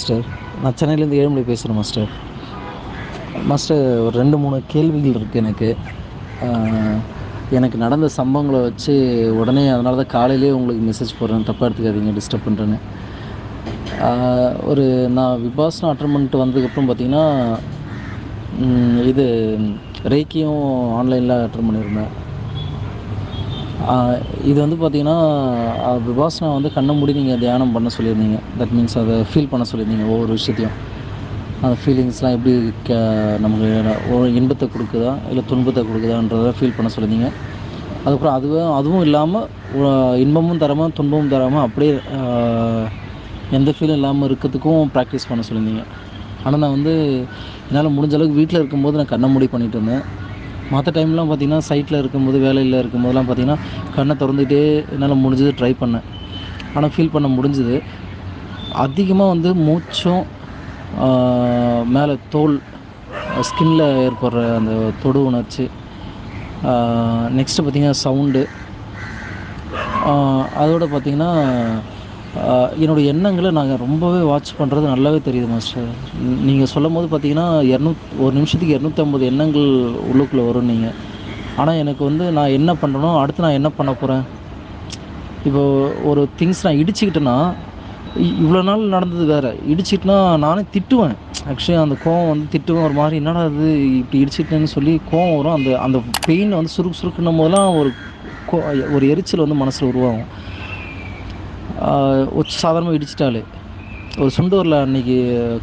Master. நான் சென்னையிலேருந்து ஏழுமலை பேசுகிறேன் மாஸ்டர். மாஸ்டர் ஒரு ரெண்டு மூணு கேள்விகள் இருக்குது எனக்கு. எனக்கு நடந்த சம்பவங்களை வச்சு உடனே அதனால தான் காலையிலேயே உங்களுக்கு மெசேஜ் போடுறேன். தப்பாக எடுத்துக்காதீங்க டிஸ்டர்ப் பண்ணுறேன்னு ஒரு நான் விபாசனம் அட்டன் பண்ணிட்டு வந்ததுக்கப்புறம் பார்த்தீங்கன்னா இது ரேக்கியும் ஆன்லைனில் அட்டன் பண்ணியிருந்தேன். இது வந்து பார்த்தீங்கன்னா ஆஹ் விபாசனா வந்து கண்ணை மூடி நீங்கள் தியானம் பண்ண சொல்லியிருந்தீங்க. தட் மீன்ஸ் அதை ஃபீல் பண்ண சொல்லியிருந்தீங்க ஒவ்வொரு விஷயத்தையும். அந்த ஃபீலிங்ஸ்லாம் எப்படி க நமக்கு ஒரு இன்பத்தை கொடுக்குதா இல்லை துன்பத்தை கொடுக்குதான்றத ஃபீல் பண்ண சொல்லியிருந்தீங்க. அதுக்கப்புறம் அதுவும் அதுவும் இல்லாமல் இன்பமும் தராமல் துன்பமும் தராமல் அப்படியே எந்த ஃபீலும் இல்லாமல் இருக்கிறதுக்கும் ப்ராக்டிஸ் பண்ண சொல்லியிருந்தீங்க. ஆனால் நான் வந்து என்னால் முடிஞ்ச அளவுக்கு வீட்டில் இருக்கும்போது நான் கண்ணை மூடி பண்ணிட்டு இருந்தேன். மற்ற டைம்லாம் பார்த்திங்கன்னா சைட்டில் இருக்கும்போது வேலையில் இருக்கும்போதெல்லாம் பார்த்தீங்கன்னா கண்ணை திறந்துக்கிட்டே என்னால் முடிஞ்சது ட்ரை பண்ணேன். ஆனால் ஃபீல் பண்ண முடிஞ்சுது. அதிகமாக வந்து மூச்சும் மேலே தோல் ஸ்கின்ல ஏற்படுற அந்த தொடு உணர்ச்சி நெக்ஸ்ட்டு பார்த்திங்கன்னா சவுண்டு அதோட பார்த்திங்கன்னா என்னோடய எண்ணங்களை நாங்கள் ரொம்பவே வாட்ச் பண்ணுறது நல்லாவே தெரியுது மாஸ்டர் நீங்கள் சொல்லும் போது பார்த்தீங்கன்னா இரநூத் ஒரு நிமிஷத்துக்கு இரநூத்தம்பது எண்ணங்கள் உள்ளுக்குள்ளே வரும் நீங்கள் ஆனால் எனக்கு வந்து நான் என்ன பண்ணுறனோ அடுத்து நான் என்ன பண்ண போகிறேன் இப்போ ஒரு திங்ஸ் நான் இடிச்சுக்கிட்டேன்னா இவ்வளோ நாள் நடந்தது வேறு. இடிச்சிட்டுனா நானே திட்டுவேன். ஆக்சுவலி அந்த கோவம் வந்து திட்டுவேன். ஒரு மாதிரி என்னடா அது இப்படி இடிச்சிட்டேன்னு சொல்லி கோவம் வரும். அந்த அந்த பெயின் வந்து சுருக்கு சுருக்குன்னும் போதெல்லாம் ஒரு கோ ஒரு எரிச்சல் வந்து மனசில் உருவாகும். ஒரு சாதாரணமாக இடிச்சிட்டாலே. ஒரு சுண்டோரில் அன்றைக்கி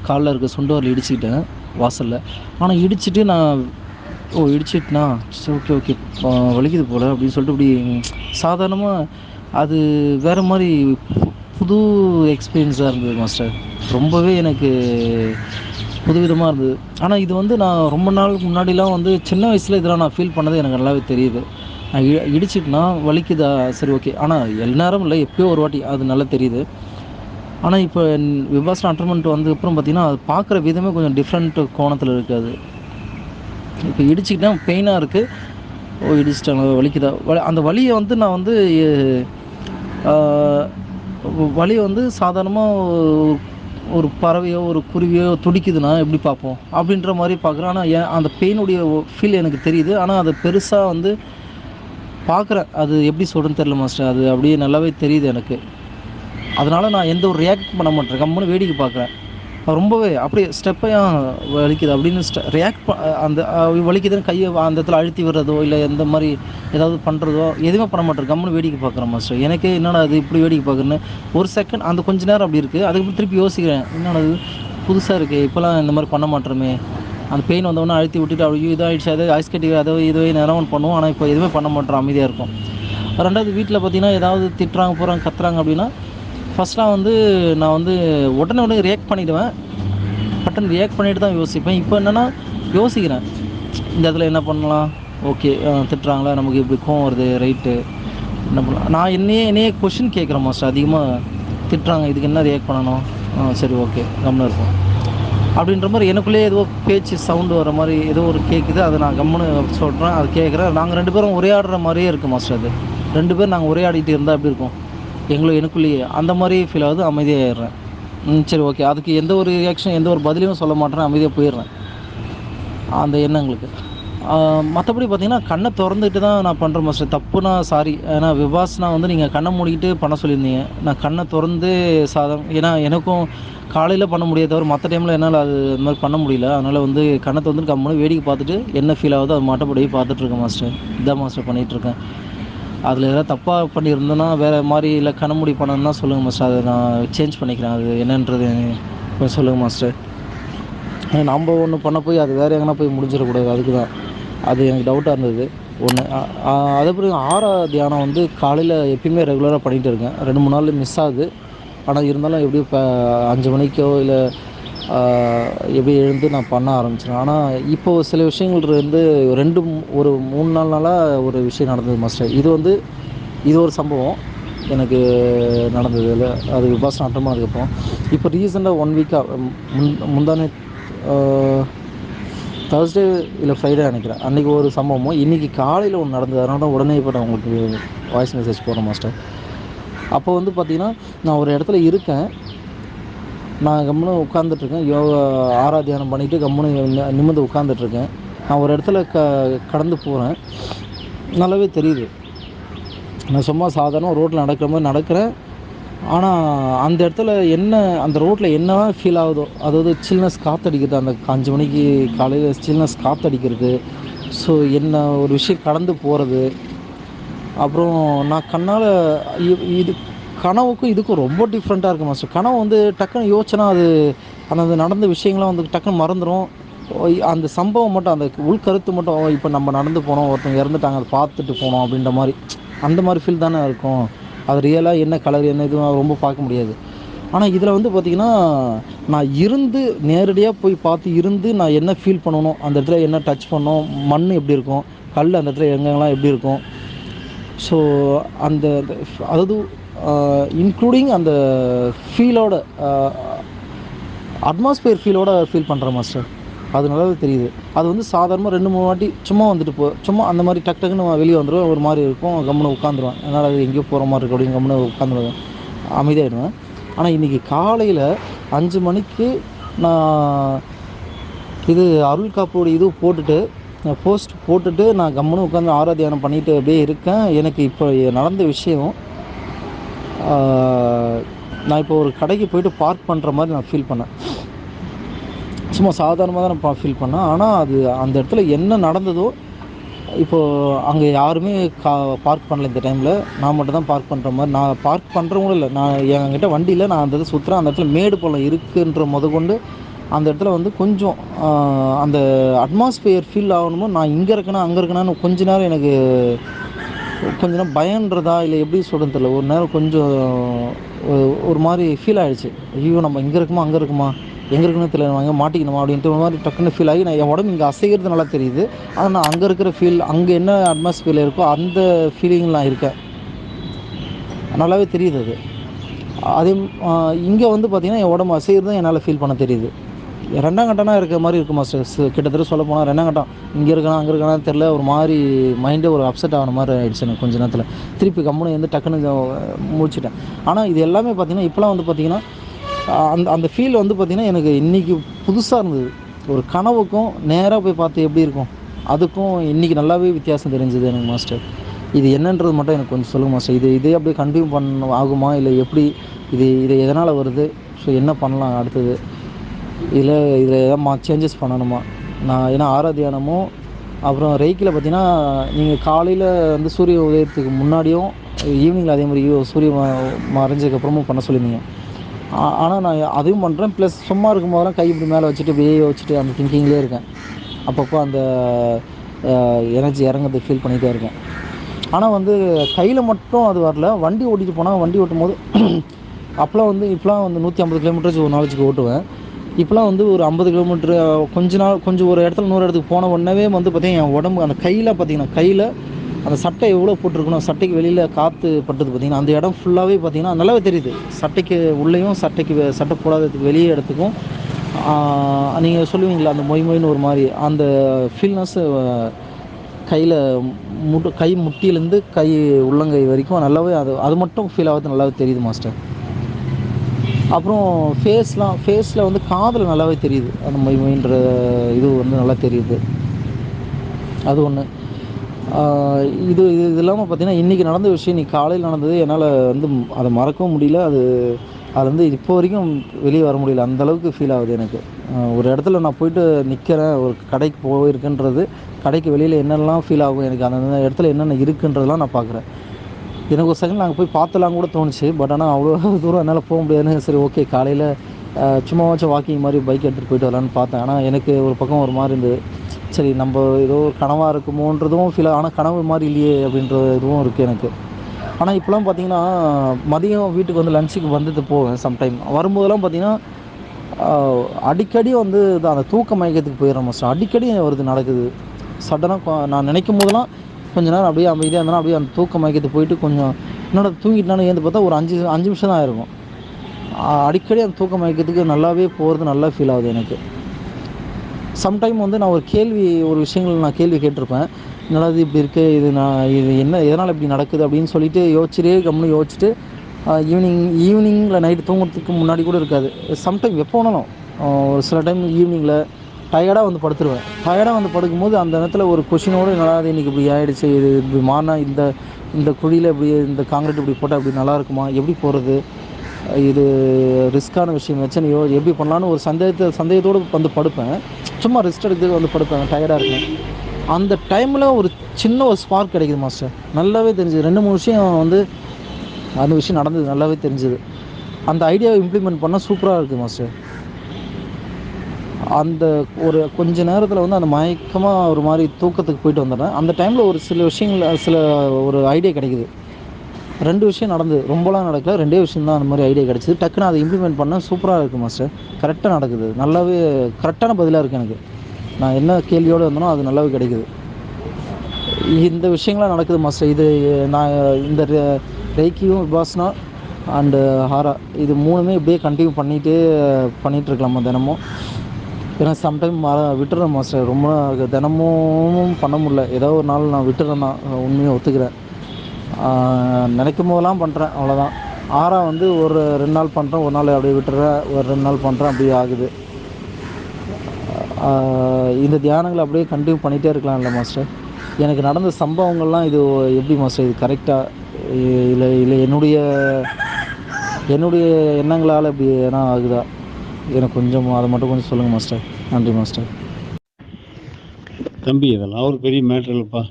காலில் இருக்க சுண்டோரில் இடிச்சுக்கிட்டேன் வாசலில். ஆனால் இடிச்சிட்டு நான் ஓ இடிச்சிட்டுனா சரி ஓகே ஓகே வலிக்குது போல் அப்படின்னு சொல்லிட்டு இப்படி சாதாரணமாக அது வேறு மாதிரி புது எக்ஸ்பீரியன்ஸாக இருந்தது மாஸ்டர் ரொம்பவே எனக்கு புதுவிதமாக இருந்தது. ஆனால் இது வந்து நான் ரொம்ப நாளுக்கு முன்னாடிலாம் வந்து சின்ன வயசில் இதெல்லாம் நான் ஃபீல் பண்ணது எனக்கு நல்லாவே தெரியுது. இடிச்சிட்டுனா வலிக்குதா? சரி ஓகே ஆனால் எல்லாரும் இல்லை. எப்பயோ ஒரு வாட்டி. அது நல்லா தெரியுது. ஆனால் இப்போ விபாசனம் அட்டர்மெண்ட் வந்ததுக்கப்புறம் பார்த்திங்கன்னா அது பார்க்குற விதமே கொஞ்சம் டிஃப்ரெண்ட் கோணத்தில் இருக்காது இப்போ இடிச்சுக்கிட்டேன் பெயினாக இருக்குது ஓ இடிச்சிட்டாங்க. வலிக்குதா? அந்த வலியை வந்து நான் வந்து வலியை வந்து சாதாரணமாக ஒரு பறவையோ ஒரு குருவியோ துடிக்குதுன்னா எப்படி பார்ப்போம்? அப்படின்ற மாதிரி பார்க்குறேன். ஆனால் ஏன் அந்த பெயினுடைய ஃபீல் எனக்கு தெரியுது. ஆனால் அது பெருசாக வந்து பார்க்குறேன் அது எப்படி சொல்கிறேன்னு தெரில மாஸ்டர் அது அப்படியே நல்லாவே தெரியுது எனக்கு. அதனால் நான் எந்த ஒரு ரியாக்ட் பண்ண மாட்டேன். கம்முன்னு வேடிக்கை பார்க்குறேன். ரொம்பவே அப்படியே ஸ்டெப்பையாக வலிக்குது அப்படின்னு ரியாக்ட் அந்த வலிக்குதுன்னு கையை அந்த இடத்துல அழுத்தி விடுறதோ இல்லை எந்த மாதிரி ஏதாவது பண்ணுறதோ எதுவுமே பண்ண மாட்டேன். கம்முன்னு வேடிக்கை பார்க்குறேன் மாஸ்டர் எனக்கே என்னடா அது இப்படி வேடிக்கை பார்க்குறேன்னு ஒரு செகண்ட் அந்த கொஞ்ச நேரம் அப்படி இருக்குது அதுக்கப்புறம் திருப்பி யோசிக்கிறேன். என்னடா அது புதுசாக இருக்குது இப்போலாம் இந்த மாதிரி பண்ண மாட்டேறமே அந்த பெயின் வந்தவொடனே அழுத்தி விட்டுட்டு அப்படி இதாகிடுச்சு அதை ஐஸ் கட்டி அதை இதுவே நேரம் ஒன்று பண்ணுவோம். ஆனால் இப்போ எதுவுமே பண்ண மாட்டோம் அமைதியாக இருக்கும் ரெண்டாவது வீட்டில் பார்த்தீங்கன்னா ஏதாவது திட்டுறாங்க போகிறாங்க கத்துறாங்க அப்படின்னா ஃபஸ்ட்லாம் வந்து நான் வந்து உடனே உடனே ரியாக்ட் பண்ணிவிடுவேன் பட்டன் ரியாக்ட் பண்ணிவிட்டு தான் யோசிப்பேன். இப்போ என்னென்னா யோசிக்கிறேன். இந்த இடத்துல என்ன பண்ணலாம்? ஓகே திட்டுறாங்களா? நமக்கு இப்படி கோவம் வருது ரைட்டு என்ன பண்ணலாம் நான் என்னையே என்னையே கொஷின் கேட்குறேன் மாஸ்டர் அதிகமாக திட்டுறாங்க இதுக்கு என்ன ரியாக்ட் பண்ணணும்? ஆ, சரி ஓகே கம்முன்னு இருக்கும் அப்படின்ற மாதிரி எனக்குள்ளேயே ஏதோ பேச்சு சவுண்டு வர மாதிரி ஏதோ ஒரு கேட்குது அதை நான் கம்முன்னு சொல்கிறேன் அது கேட்குறேன் நாங்கள் ரெண்டு பேரும் உரையாடுற மாதிரியே இருக்குது மாஸ்டர் அது ரெண்டு பேரும் நாங்கள் உரையாடிட்டு இருந்தால் எப்படி இருக்கும்? எங்களை எனக்குள்ளேயே அந்த மாதிரி ஃபீல் ஆகுது. அமைதியாகிடுறேன் ம் சரி ஓகே அதுக்கு எந்த ஒரு ரியாக்ஷன் எந்த ஒரு பதிலையும் சொல்ல மாட்டேறேன். அமைதியாக போயிடுறேன். அந்த எண்ணங்களுக்கு மற்றபடி பார்த்தீங்கன்னா கண்ணை திறந்துட்டு தான் நான் பண்ணுறேன் மாஸ்டர் தப்புனா சாரி ஏன்னா விபாஸ்னா வந்து நீங்கள் கண்ணை மூடிக்கிட்டு பண்ண சொல்லியிருந்தீங்க. நான் கண்ணை திறந்து சாதம் ஏன்னா எனக்கும் காலையில் பண்ண முடியாத தவிர மற்ற டைமில் என்னால் அது இந்த மாதிரி பண்ண முடியல. அதனால் வந்து கண்ணை திறந்துட்டு கம்முன்னு வேடிக்கை பார்த்துட்டு என்ன ஃபீல் ஆகுதோ அது மாட்டப்படியே பார்த்துட்ருக்கேன் மாஸ்டர் இதான் மாஸ்டர் பண்ணிகிட்ருக்கேன் அதில் எதாவது தப்பாக பண்ணியிருந்தேன்னா வேறு மாதிரி இல்லை கண்ணமூடி பண்ணணும்னா சொல்லுங்கள் மாஸ்டர் அதை நான் சேஞ்ச் பண்ணிக்கிறேன். அது என்னன்றது கொஞ்சம் சொல்லுங்கள் மாஸ்டர் நம்ம ஒன்று பண்ண போய் அது வேறு எங்கன்னா போய் முடிஞ்சிடக்கூடாது. அதுக்கு தான் அது எனக்கு டவுட்டாக இருந்தது. ஒன்று அதே பிறகு ஆறா தியானம் வந்து காலையில் எப்பயுமே ரெகுலராக பண்ணிகிட்டு இருக்கேன். ரெண்டு மூணு நாள் மிஸ் ஆகுது. ஆனால் இருந்தாலும் எப்படியும் இப்போ அஞ்சு மணிக்கோ இல்லை எப்படி எழுந்து நான் பண்ண ஆரம்பிச்சிடும் ஆனால் இப்போது சில விஷயங்கள் வந்து ரெண்டு ஒரு மூணு நாலு நாளாக ஒரு விஷயம் நடந்தது மாஸ்டர் இது வந்து இது ஒரு சம்பவம் எனக்கு நடந்தது. இல்லை அது விபாசனம் அட்டம் பண்ணதுக்கப்புறம் இப்போ ரீசெண்டாக ஒன் வீக்காக முன் முந்தானே தேர்ஸ்டே இல்லை ஃப்ரைடே நினைக்கிறேன். அன்றைக்கி ஒரு சம்பவமும் இன்றைக்கி காலையில் ஒன்று நடந்தது. அதனால தான் உடனே இப்போ நான் உங்களுக்கு வாய்ஸ் மெசேஜ் போடுறேன் மாஸ்டர் அப்போ வந்து பார்த்திங்கன்னா நான் ஒரு இடத்துல இருக்கேன். நான் கம்முன்னு உட்காந்துட்ருக்கேன் யோகா ஆராத்தியானம் பண்ணிவிட்டு கம்முன்னு நிமிந்து நிமிர்ந்து உட்காந்துட்ருக்கேன் நான் ஒரு இடத்துல க கடந்து போகிறேன் நல்லாவே தெரியுது. நான் சும்மா சாதாரண ரோட்டில் நடக்கிற மாதிரி நடக்கிறேன். ஆனால் அந்த இடத்துல என்ன அந்த ரோட்டில் என்னவா ஃபீல் ஆகுதோ அதாவது சில்னஸ் காற்றடிக்கிறது அந்த அஞ்சு மணிக்கு காலையில் சில்னஸ் காற்றடிக்கிறது ஸோ என்ன ஒரு விஷயம் கடந்து போகிறது அப்புறம் நான் கண்ணால் இது கனவுக்கும் இதுக்கும் ரொம்ப டிஃப்ரெண்ட்டாக இருக்கும் மாஸ்டர் கனவு வந்து டக்குன்னு யோசனை அது அந்த நடந்த விஷயங்கள்லாம் வந்து டக்குன்னு மறந்துடும் அந்த சம்பவம் மட்டும் அந்த உள்கருத்து மட்டும் இப்போ நம்ம நடந்து போனோம் ஒருத்தவங்க இறந்துட்டாங்க அதை பார்த்துட்டு போனோம் அப்படின்ற மாதிரி. அந்த மாதிரி ஃபீல் தானே இருக்கும். அது ரியலாக என்ன கலர் என்ன இதுவும் ரொம்ப பார்க்க முடியாது. ஆனால் இதில் வந்து பார்த்திங்கன்னா நான் இருந்து நேரடியாக போய் பார்த்து இருந்து நான் என்ன ஃபீல் பண்ணணும் அந்த இடத்துல என்ன டச் பண்ணணும் மண் எப்படி இருக்கும் கல் அந்த இடத்துல எங்கெங்கெல்லாம் எப்படி இருக்கும். ஸோ அந்த அந்த- அதாவது இன்க்ளூடிங் அந்த ஃபீலோட அட்மாஸ்பியர் ஃபீலோட ஃபீல் பண்ணுறேன் மாஸ்டர் அது நல்லா தெரியுது. அது வந்து சாதாரணமாக ரெண்டு மூணு வாட்டி சும்மா வந்துட்டு போ சும்மா அந்த மாதிரி டக் டக்குன்னு வெளியே வந்துடுவேன் ஒரு மாதிரி இருக்கும். கம்முன்னு உட்காந்துருவேன் என்னால் அது எங்கேயோ போகிற மாதிரி இருக்கு அப்படின்னு கம்முன்னு உட்காந்துருவேன் அமைதியாகிடுவேன் ஆனால் இன்றைக்கி காலையில் அஞ்சு மணிக்கு நான் இது அருள் காப்போட இது போட்டுட்டு போஸ்ட் போட்டுட்டு நான் கம்முன்னு உட்காந்து ஆராத்தியானம் பண்ணிட்டு அப்படியே இருக்கேன். எனக்கு இப்போ நடந்த விஷயம் நான் இப்போ ஒரு கடைக்கு போயிட்டு பார்க் பண்ணுற மாதிரி நான் ஃபீல் பண்ணேன். சும்மா சாதாரணமாக தான் நான் ஃபீல் பண்ணேன். ஆனால் அது அந்த இடத்துல என்ன நடந்ததோ இப்போது அங்கே யாருமே கா பார்க் பண்ணல இந்த டைமில் நான் மட்டும் தான் பார்க் பண்ணுற மாதிரி நான் பார்க் பண்ணுறவங்களும் இல்லை. நான் என்கிட்ட வண்டி இல்லை. நான் அந்த இடத்துல சுற்றுறேன் அந்த இடத்துல மேடு பள்ளம் இருக்குன்ற முத கொண்டு அந்த இடத்துல வந்து கொஞ்சம் அந்த அட்மாஸ்பியர் ஃபீல் ஆகணுமோ நான் இங்கே இருக்கேனா அங்கே இருக்கேனான்னு கொஞ்ச நேரம் எனக்கு கொஞ்ச நேரம் பயன்றதா இல்லை எப்படி சொல்கிறது தெரியல. ஒரு நேரம் கொஞ்சம் ஒரு- ஒரு மாதிரி ஃபீல் ஆயிடுச்சு. ஐயோ நம்ம இங்கே இருக்குமா அங்கே இருக்குமா? எங்கே இருக்குன்னு தெரியல மாட்டிக்கணுமா அப்படின்ட்டு ஒரு மாதிரி டக்குன்னு ஃபீல் ஆகி நான் என் உடம்பு இங்கே அசைகிறது நல்லா தெரியுது. ஆனால் நான் அங்கே இருக்கிற ஃபீல் அங்கே என்ன அட்மாஸ்பியரில் இருக்கோ அந்த ஃபீலிங்கில் நான் இருக்கேன். நல்லாவே தெரியுது அது. அதே இங்கே வந்து பார்த்திங்கன்னா என் உடம்பு அசைகிறது என்னால் ஃபீல் பண்ண தெரியுது. ரெண்டாம் கட்டம்னா இருக்கிற மாதிரி இருக்குமா மாஸ்டர் கிட்டத்தட்ட சொல்ல போனால் ரெண்டாம் கட்டம். இங்கே இருக்கணும் அங்கே இருக்கணும் தெரில ஒரு மாதிரி மைண்டே ஒரு அப்செட் ஆன மாதிரி ஆகிடுச்சு எனக்கு கொஞ்ச நேரத்தில். திருப்பி கம்முனு வந்து டக்குன்னு முடிச்சிட்டேன் ஆனால் இது எல்லாமே பார்த்திங்கன்னா இப்போலாம் வந்து பார்த்திங்கன்னா அந்த அந்த ஃபீல் வந்து பார்த்திங்கன்னா எனக்கு இன்றைக்கி புதுசாக இருந்தது. ஒரு கனவுக்கும் நேராக போய் பார்த்து எப்படி இருக்கும். அதுக்கும் இன்றைக்கி நல்லாவே வித்தியாசம் தெரிஞ்சுது எனக்கு மாஸ்டர் இது என்னன்றது மட்டும் எனக்கு கொஞ்சம் சொல்லுங்கள் மாஸ்டர் இது இதே அப்படியே கண்டினியூ பண்ண ஆகுமா? இல்லை எப்படி? இது இது எதனால் வருது? ஸோ என்ன பண்ணலாம் அடுத்தது? இதில் இதில் எதாவது மா சேஞ்சஸ் பண்ணணுமா? நான் ஏன்னா ஆராத்தியானமும் அப்புறம் ரெய்க்கில் பார்த்தீங்கன்னா நீங்கள் காலையில் வந்து சூரிய உதயத்துக்கு முன்னாடியும் ஈவினிங்கில் அதே மாதிரி சூரிய மறைஞ்சதுக்கப்புறமும் பண்ண சொல்லியிருந்தீங்க. ஆனால் நான் அதையும் பண்ணுறேன் ப்ளஸ் சும்மா இருக்கும் போதெல்லாம் கை இப்படி மேலே வச்சுட்டு இப்படியே வச்சுட்டு அந்த திங்கிங்லேயே இருக்கேன். அப்பப்போ அந்த எனர்ஜி இறங்குறது ஃபீல் பண்ணிகிட்டே இருக்கேன். ஆனால் வந்து கையில் மட்டும் அது வரல. வண்டி ஓட்டிட்டு போனால் வண்டி ஓட்டும் போது அப்போலாம் வந்து இப்போலாம் வந்து நூற்றி ஐம்பது கிலோமீட்டர் ஒரு நாளைக்கு ஓட்டுவேன். இப்போலாம் வந்து ஒரு ஐம்பது கிலோமீட்டர் கொஞ்ச நாள் கொஞ்சம் ஒரு இடத்துல நூறு இடத்துக்கு போன உடனே வந்து பார்த்திங்கன்னா என் உடம்பு அந்த கையில் பார்த்தீங்கன்னா கையில் அந்த சட்டை எவ்வளோ போட்டிருக்கணும்? சட்டைக்கு வெளியில் காற்று பட்டது பார்த்தீங்கன்னா அந்த இடம் ஃபுல்லாகவே பார்த்தீங்கன்னா நல்லாவே தெரியுது. சட்டைக்கு உள்ளேயும் சட்டைக்கு சட்டை போடாததுக்கு வெளியே இடத்துக்கும் நீங்கள் சொல்லுவீங்களா அந்த மொய் மொய்னு ஒரு மாதிரி அந்த ஃபீல்னஸ் கையில் முட்டு கை முட்டியிலேருந்து கை உள்ளங்கை வரைக்கும் நல்லாவே அது அது மட்டும் ஃபீல் ஆகுது நல்லாவே தெரியுது மாஸ்டர் அப்புறம் ஃபேஸ்லாம் ஃபேஸில் வந்து காதில் நல்லாவே தெரியுது. அந்த மொய் மொயின்ற இது வந்து நல்லா தெரியுது. அது ஒன்று இது இது இது இல்லாமல் பார்த்தீங்கன்னா இன்றைக்கி நடந்த விஷயம் நீ காலையில் நடந்தது என்னால் வந்து அதை மறக்கவும் முடியல. அது அது வந்து இப்போ வரைக்கும் வெளியே வர முடியல. அந்தளவுக்கு ஃபீல் ஆகுது எனக்கு. ஒரு இடத்துல நான் போயிட்டு நிற்கிறேன் ஒரு கடைக்கு போயிருக்குன்றது கடைக்கு வெளியில் என்னெல்லாம் ஃபீல் ஆகும் எனக்கு அந்த இடத்துல என்னென்ன இருக்குன்றதெல்லாம் நான் பார்க்குறேன் எனக்கு ஒரு செகண்ட் நாங்கள் போய் பார்த்தலாம் கூட தோணுச்சு. பட் ஆனால் அவ்வளோ தூரம் என்னால் போக முடியாதுன்னு சரி ஓகே காலையில் சும்மாவாச்சும் வாக்கிங் மாதிரி பைக் எடுத்துகிட்டு போயிட்டு வரலான்னு பார்த்தேன். ஆனால் எனக்கு ஒரு பக்கம் ஒரு மாதிரி இருந்தது. சரி நம்ம ஏதோ ஒரு கனவாக இருக்குமோன்றதும் ஃபீல் ஆனால் கனவு மாதிரி இல்லையே அப்படின்ற இதுவும் இருக்குது எனக்கு. ஆனால் இப்போலாம் பார்த்தீங்கன்னா மதியம் வீட்டுக்கு வந்து லஞ்சுக்கு வந்துட்டு போவேன் சம்டைம் வரும்போதெல்லாம் பார்த்தீங்கன்னா அடிக்கடி வந்து அந்த தூக்க மயக்கத்துக்கு போயிடுற மோஸ்ட் அடிக்கடி வருது நடக்குது. சடனாக நான் நினைக்கும் போதெல்லாம் கொஞ்ச நேரம் அப்படியே அமைதியாக இருந்தாலும் அப்படியே அந்த தூக்க மயக்கத்துக்கு போயிட்டு கொஞ்சம் என்னோட தூங்கிட்டானு ஏந்து பார்த்தா ஒரு அஞ்சு அஞ்சு நிமிஷம் தான் ஆயிருக்கும். அடிக்கடி அந்த தூக்க மயக்கத்துக்கு நல்லாவே போகிறது நல்லா ஃபீல் ஆகுது எனக்கு. சம்டைம் வந்து நான் ஒரு கேள்வி ஒரு விஷயங்கள் நான் கேள்வி கேட்டிருப்பேன். என்னடா இது இப்படி இருக்குது இது நான் இது என்ன எதனால் இப்படி நடக்குது அப்படின்னு சொல்லிட்டு யோசிச்சுட்டே கம்முன்னு யோசிச்சுட்டு ஈவினிங் ஈவினிங்கில் நைட்டு தூங்குறதுக்கு முன்னாடி கூட இருக்காது. சம்டைம் எப்போ வேணாலும் ஒரு சில டைம் ஈவினிங்கில் டயர்டாக வந்து படுத்துருவேன். டயர்டாக வந்து படுக்கும்போது அந்த நேரத்தில் ஒரு கொஷினோடு நல்லா இன்றைக்கி இப்படி ஆகிடுச்சு இது இப்படி மாறினா இந்த இந்த குழியில் இப்படி இந்த காங்கிரீட் இப்படி போட்டால் இப்படி நல்லா இருக்குமா? எப்படி போகிறது இது ரிஸ்க்கான விஷயம் வச்சனையோ எப்படி பண்ணலான்னு ஒரு சந்தேகத்தை சந்தேகத்தோடு வந்து படுப்பேன். சும்மா ரிஸ்க் எடுத்து வந்து படுப்பேன் டயர்டாக இருக்கேன். அந்த டைமில் ஒரு சின்ன ஒரு ஸ்பார்க் கிடைக்குது மாஸ்டர் நல்லாவே தெரிஞ்சுது. ரெண்டு மூணு விஷயம் வந்து அந்த விஷயம் நடந்தது நல்லாவே தெரிஞ்சுது. அந்த ஐடியாவை இம்ப்ளிமெண்ட் பண்ணால் சூப்பராக இருக்குது மாஸ்டர் அந்த ஒரு கொஞ்ச நேரத்தில் வந்து அந்த மயக்கமாக ஒரு மாதிரி தூக்கத்துக்கு போயிட்டு வந்துடுறேன். அந்த டைமில் ஒரு சில விஷயங்கள் சில ஒரு ஐடியா கிடைக்குது. ரெண்டு விஷயம் நடந்தது. ரொம்பலாம் நடக்கல. ரெண்டே விஷயம் தான் அந்த மாதிரி ஐடியா கிடச்சிது. டக்குன்னு அதை இம்ப்ளிமெண்ட் பண்ணால் சூப்பராக இருக்குது மாஸ்டர் கரெக்டாக நடக்குது. நல்லாவே கரெக்டான பதிலாக இருக்குது எனக்கு. நான் என்ன கேள்வியோடு இருந்தனோ அது நல்லாவே கிடைக்குது. இந்த விஷயங்கள்லாம் நடக்குது மாஸ்டர் இது நான் இந்த ரெ- விபாசனா அண்டு ஹாரா இது மூணுமே இப்படியே கண்டினியூ பண்ணிகிட்டே பண்ணிகிட்ருக்கலாமா தினமும். ஏன்னா சம்டைம் மற விட்டுறேன் மாஸ்டர் ரொம்ப தினமும் பண்ண முடியல. ஏதோ ஒரு நாள் நான் விட்டுறேன் நான் உண்மையை ஒத்துக்கிறேன். நினைக்கும் போதெல்லாம் பண்ணுறேன் அவ்வளோதான் ஆறாம் வந்து ஒரு ரெண்டு நாள் பண்ணுறேன் ஒரு நாள் அப்படியே விட்டுறேன் ஒரு ரெண்டு நாள் பண்ணுறேன் அப்படியே ஆகுது. இந்த தியானங்களை அப்படியே கண்டினியூ பண்ணிகிட்டே இருக்கலாம்ல மாஸ்டர் எனக்கு நடந்த சம்பவங்கள்லாம் இது எப்படி மாஸ்டர் இது கரெக்டாக இல்லை இல்லை என்னுடைய என்னுடைய எண்ணங்களால் இப்படி ஏன்னா ஆகுதா? எனக்கு கொஞ்சம் அதை மட்டும் கொஞ்சம் சொல்லுங்கள் மாஸ்டர் நன்றி மாஸ்டர் தம்பி இதெல்லாம் ஒரு பெரிய மேட்ரு இல்லைப்பா.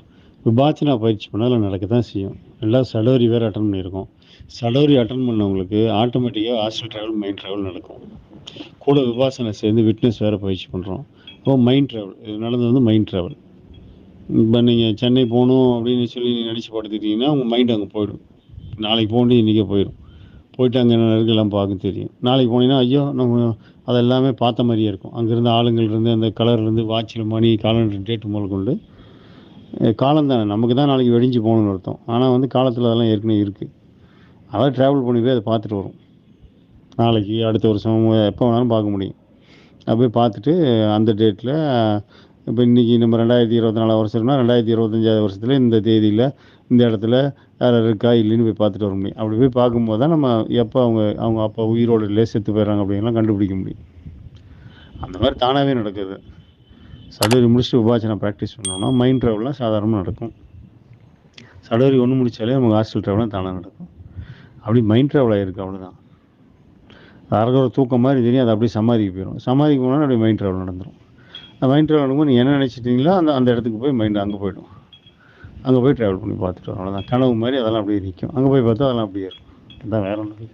விபாச்சனா பயிற்சி பண்ணால் நடக்க தான் செய்யும். எல்லாம் சடோரி வேறு அட்டன் பண்ணியிருக்கோம். சடோரி அட்டன் பண்ணவங்களுக்கு ஆட்டோமேட்டிக்காக ஹாஸ்டல் ட்ராவல் மைண்ட் ட்ராவல் நடக்கும். கூட விபாசனை சேர்ந்து விட்னஸ் வேறு பயிற்சி பண்ணுறோம் அப்போ மைண்ட் ட்ராவல் இது நடந்தது வந்து மைண்ட் ட்ராவல் இப்போ நீங்கள் சென்னை போகணும் அப்படின்னு சொல்லி நினச்சி படுத்துக்கிட்டிங்கன்னா உங்கள் மைண்ட் அங்கே போயிடும். நாளைக்கு போகணும் இன்றைக்கே போயிடும் போயிட்டு அங்கே என்ன பார்க்க தெரியும். நாளைக்கு போனீங்கன்னா ஐயோ நம்ம அதெல்லாமே பார்த்த மாதிரியே இருக்கும். அங்கேருந்து ஆளுங்கள் இருந்து அந்த கலர்லேருந்து வாட்சில் மணி காலண்டர் டேட்டு முதல் கொண்டு காலம் தானே நமக்கு தான் நாளைக்கு வெடிஞ்சு போகணும்னு அர்த்தம். ஆனால் வந்து காலத்தில் அதெல்லாம் ஏற்கனவே இருக்குது அதான் ட்ராவல் பண்ணி போய் அதை பார்த்துட்டு வரும். நாளைக்கு அடுத்த வருஷம் எப்போ வேணாலும் பார்க்க முடியும். அப்படியே பார்த்துட்டு அந்த டேட்டில் இப்போ இன்றைக்கி நம்ம ரெண்டாயிரத்தி இருபத்தி நாலாம் வருஷம்னா ரெண்டாயிரத்தி இருபத்தஞ்சாவது வருஷத்தில் இந்த தேதியில் இந்த இடத்துல யார் இருக்கா இல்லைன்னு போய் பார்த்துட்டு வர முடியும். அப்படி போய் பார்க்கும்போது தான் நம்ம எப்போ அவங்க அவங்க அப்பா உயிரோடு இல்லை செத்து போயிடுறாங்க அப்படின்லாம் கண்டுபிடிக்க முடியும். அந்த மாதிரி தானாகவே நடக்குது. சடோரி முடிச்சுட்டு உபாச்சனை ப்ராக்டிஸ் பண்ணோம்னா மைண்ட் ட்ராவல்லாம் சாதாரணமாக நடக்கும். சடோரி ஒன்று முடித்தாலே நமக்கு ஹாஸ்டல் ட்ராவலாம் தானாக நடக்கும். அப்படி மைண்ட் ட்ராவல் ஆகிருக்கு அவ்வளோதான் அறகுற தூக்கம் மாதிரி தெரியும் அது அப்படியே சமாதிக்கு போயிடும் சமாதிக்கு போனால் அப்படியே மைண்ட் ட்ராவல் நடந்துடும் அந்த மைண்ட் ட்ராவல் நடக்கும்போது நீங்கள் என்ன நினச்சிட்டிங்களோ அந்த அந்த இடத்துக்கு போய் மைண்ட் அங்கே போய்டும். அங்கே போய் ட்ராவல் பண்ணி பார்த்துட்டு வரும். அவ்வளோதான் கனவு மாதிரி அதெல்லாம் அப்படியே நிற்கும் அங்கே போய் பார்த்தா அதெல்லாம் அப்படியே இருக்கும். அதான் வேறு ஒன்றும்